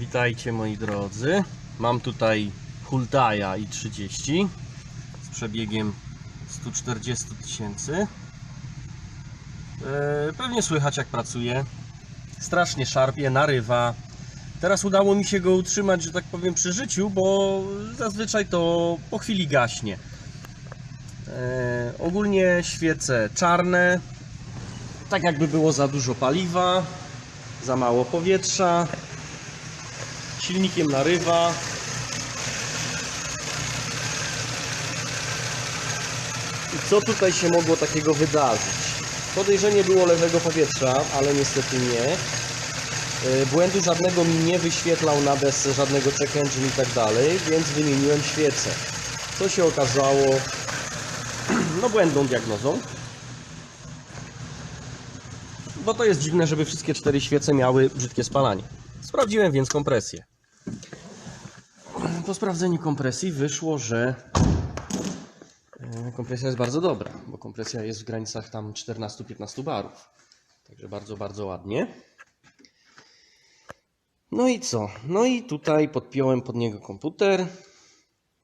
Witajcie moi drodzy. Mam tutaj Hultaja i 30 z przebiegiem 140 tysięcy. E, Pewnie słychać jak pracuje. Strasznie szarpie, narywa. Teraz udało mi się go utrzymać, że tak powiem, przy życiu, bo zazwyczaj to po chwili gaśnie. E, ogólnie świece czarne, tak jakby było za dużo paliwa, za mało powietrza, silnikiem narywa. I co tutaj się mogło takiego wydarzyć? Podejrzenie było lewego powietrza, ale niestety nie. E, Błędu żadnego mi nie wyświetlał na desce, żadnego check engine i tak dalej, więc wymieniłem świecę. Co się okazało no błędną diagnozą. Bo to jest dziwne, żeby wszystkie cztery świece miały brzydkie spalanie. Sprawdziłem więc kompresję. Po sprawdzeniu kompresji wyszło, że e, kompresja jest bardzo dobra, bo kompresja jest w granicach tam 14-15 barów. Także bardzo, bardzo ładnie. No i co? No i tutaj podpiąłem pod niego komputer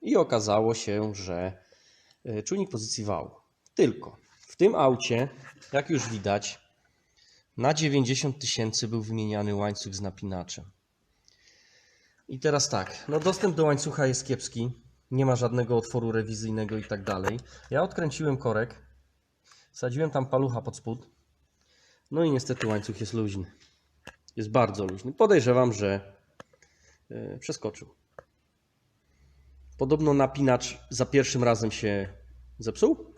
i okazało się, że e, czujnik pozycji wału. Tylko w tym aucie, jak już widać, na 90 tysięcy był wymieniany łańcuch z napinaczem. I teraz tak, no dostęp do łańcucha jest kiepski, nie ma żadnego otworu rewizyjnego i tak dalej. Ja odkręciłem korek, wsadziłem tam palucha pod spód, no i niestety łańcuch jest luźny. Jest bardzo luźny. Podejrzewam, że yy, przeskoczył. Podobno napinacz za pierwszym razem się zepsuł.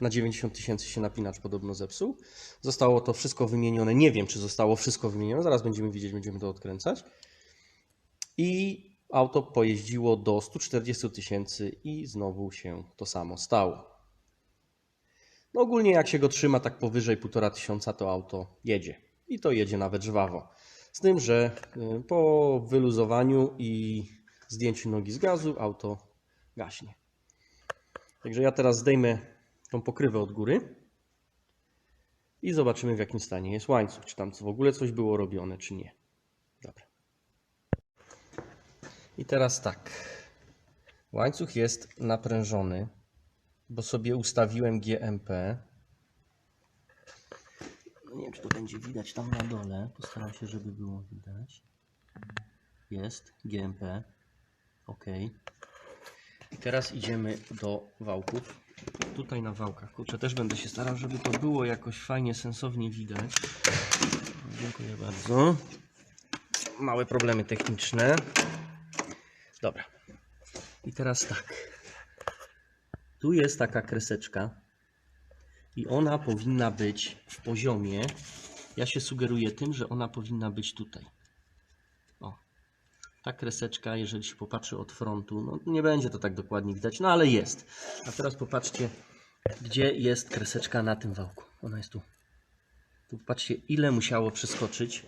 Na 90 tysięcy się napinacz podobno zepsuł. Zostało to wszystko wymienione. Nie wiem, czy zostało wszystko wymienione. Zaraz będziemy widzieć, będziemy to odkręcać. I auto pojeździło do 140 tysięcy i znowu się to samo stało. No ogólnie jak się go trzyma tak powyżej 1,5 tysiąca, to auto jedzie. I to jedzie nawet żwawo. Z tym, że y, po wyluzowaniu i zdjęciu nogi z gazu auto gaśnie. Także ja teraz zdejmę tą pokrywę od góry i zobaczymy w jakim stanie jest łańcuch. Czy tam w ogóle coś było robione, czy nie. Dobra. I teraz tak. Łańcuch jest naprężony, bo sobie ustawiłem GMP. Nie wiem, czy to będzie widać tam na dole. Postaram się, żeby było widać. Jest GMP. OK. I teraz idziemy do wałków. Tutaj na wałkach. Kurczę, też będę się starał, żeby to było jakoś fajnie, sensownie widać. Dziękuję bardzo. Małe problemy techniczne. Dobra. I teraz tak. Tu jest taka kreseczka i ona powinna być w poziomie. Ja się sugeruję tym, że ona powinna być tutaj. O. Ta kreseczka, jeżeli się popatrzy od frontu, no nie będzie to tak dokładnie widać, no ale jest. A teraz popatrzcie, gdzie jest kreseczka na tym wałku. Ona jest tu. Tu patrzcie, ile musiało przeskoczyć.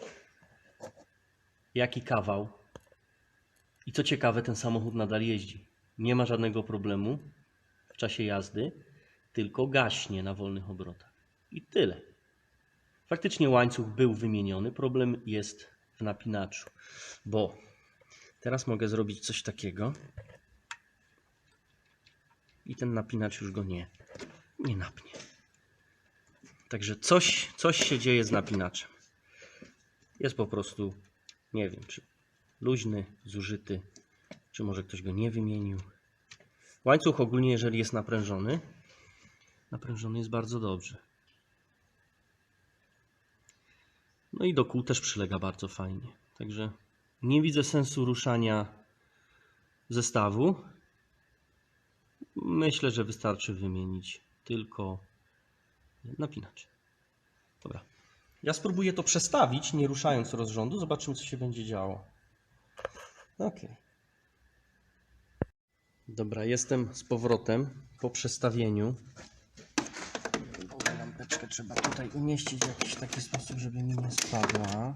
Jaki kawał. I co ciekawe, ten samochód nadal jeździ. Nie ma żadnego problemu w czasie jazdy, tylko gaśnie na wolnych obrotach. I tyle. Faktycznie łańcuch był wymieniony. Problem jest w napinaczu, bo teraz mogę zrobić coś takiego i ten napinacz już go nie, nie napnie. Także coś, coś się dzieje z napinaczem. Jest po prostu, nie wiem, czy luźny, zużyty, czy może ktoś go nie wymienił. Łańcuch ogólnie, jeżeli jest naprężony, naprężony jest bardzo dobrze. No i do kół też przylega bardzo fajnie. Także nie widzę sensu ruszania zestawu. Myślę, że wystarczy wymienić tylko napinacz. Dobra. Ja spróbuję to przestawić, nie ruszając rozrządu. Zobaczymy, co się będzie działo. Ok. Dobra, jestem z powrotem po przestawieniu. Lampeczkę trzeba tutaj umieścić w jakiś taki sposób, żeby mi nie spadła.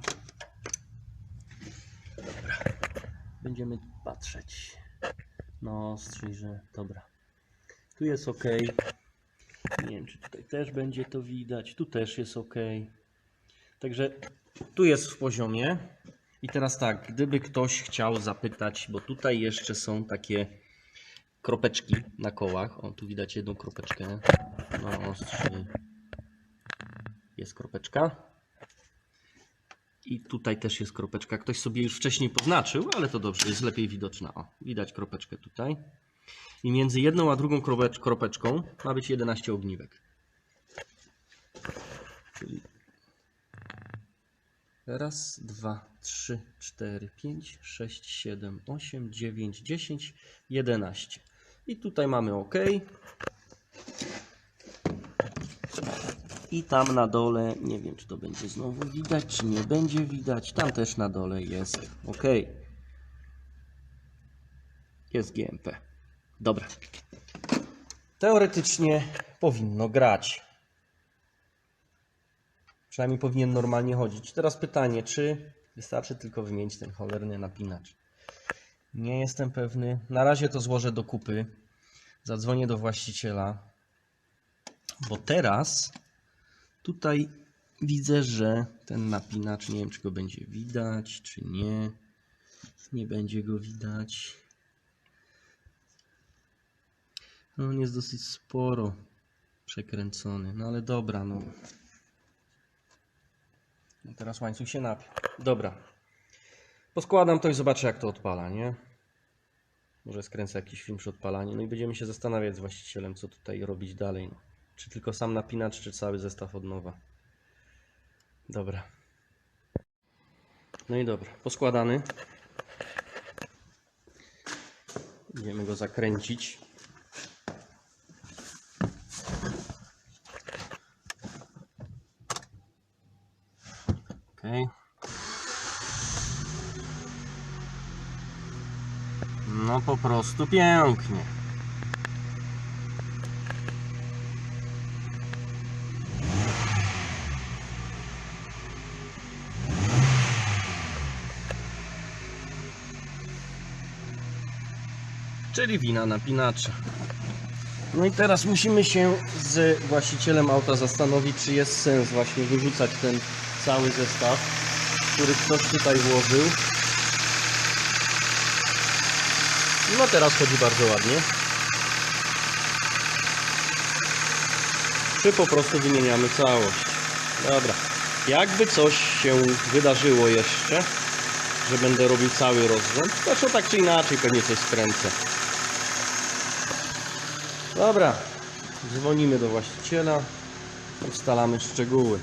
Dobra. Będziemy patrzeć. No, strzyże. Dobra. Tu jest ok. Nie wiem, czy tutaj też będzie to widać. Tu też jest ok. Także tu jest w poziomie. I teraz tak, gdyby ktoś chciał zapytać, bo tutaj jeszcze są takie kropeczki na kołach. O, tu widać jedną kropeczkę na ostrzy. Jest kropeczka. I tutaj też jest kropeczka. Ktoś sobie już wcześniej poznaczył, ale to dobrze, jest lepiej widoczna. O, widać kropeczkę tutaj. I między jedną a drugą kropecz- kropeczką ma być 11 ogniwek. Czyli raz, dwa, trzy, cztery, pięć, sześć, siedem, osiem, dziewięć, dziesięć, jedenaście. I tutaj mamy OK. I tam na dole, nie wiem czy to będzie znowu widać, czy nie będzie widać. Tam też na dole jest OK. Jest GMP. Dobra. Teoretycznie powinno grać. Przynajmniej powinien normalnie chodzić. Teraz pytanie, czy wystarczy tylko wymienić ten cholerny napinacz? Nie jestem pewny. Na razie to złożę do kupy. Zadzwonię do właściciela. Bo teraz tutaj widzę, że ten napinacz, nie wiem czy go będzie widać, czy nie. Nie będzie go widać. No, on jest dosyć sporo przekręcony. No ale dobra, no. No teraz łańcuch się napiął. Dobra. Poskładam to i zobaczę jak to odpala, nie? Może skręcę jakiś film przy odpalaniu. No i będziemy się zastanawiać z właścicielem, co tutaj robić dalej. Czy tylko sam napinacz, czy cały zestaw od nowa. Dobra. No i dobra. Poskładany. Będziemy go zakręcić. No po prostu pięknie. Czyli wina napinacza. No i teraz musimy się z właścicielem auta zastanowić, czy jest sens właśnie wyrzucać ten cały zestaw, który ktoś tutaj włożył. No teraz chodzi bardzo ładnie. Czy po prostu wymieniamy całość. Dobra. Jakby coś się wydarzyło jeszcze, że będę robił cały rozrząd, to tak czy inaczej pewnie coś skręcę. Dobra. Dzwonimy do właściciela. Ustalamy szczegóły.